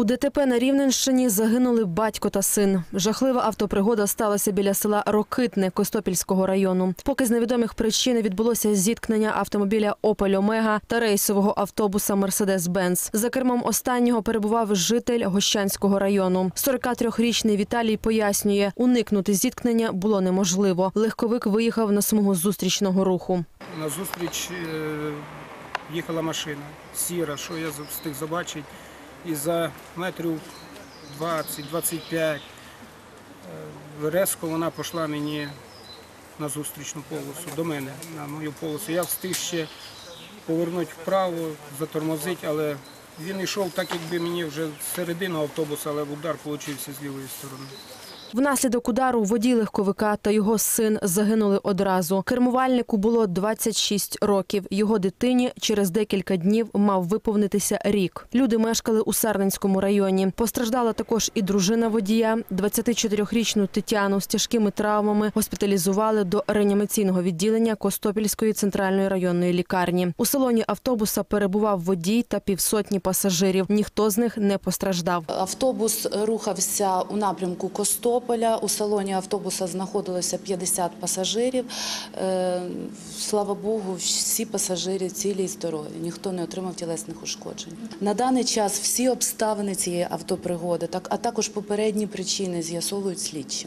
У ДТП на Рівненщині загинули батько та син. Жахлива автопригода сталася біля села Рокитне Костопільського району. Поки з невідомих причин відбулося зіткнення автомобіля Opel Омега та рейсового автобуса Mercedes-Benz. За кермом останнього перебував житель Гощанського району. 43-річний Віталій пояснює, уникнути зіткнення було неможливо. Легковик виїхав на смугу зустрічного руху. На зустріч е, їхала машина сіра, що я встиг побачити. І за метрів 20-25 е, резко вона пішла мені на зустрічну полосу, до мене, на мою полосу. Я встиг ще повернути вправо, затормозити, але він йшов так, якби мені вже з середини автобуса, але удар вийшов з лівої сторони. Внаслідок удару водій легковика та його син загинули одразу. Кермувальнику було 26 років. Його дитині через декілька днів мав виповнитися рік. Люди мешкали у Сарненському районі. Постраждала також і дружина водія. 24-річну Тетяну з тяжкими травмами госпіталізували до реанімаційного відділення Костопільської центральної районної лікарні. У салоні автобуса перебував водій та півсотні пасажирів. Ніхто з них не постраждав. Автобус рухався у напрямку Костополя. У салоні автобуса знаходилося 50 пасажирів. Е, Слава Богу, всі пасажири цілі і здорові. Ніхто не отримав тілесних ушкоджень. На даний час всі обставини цієї автопригоди, а також попередні причини з'ясовують слідчі.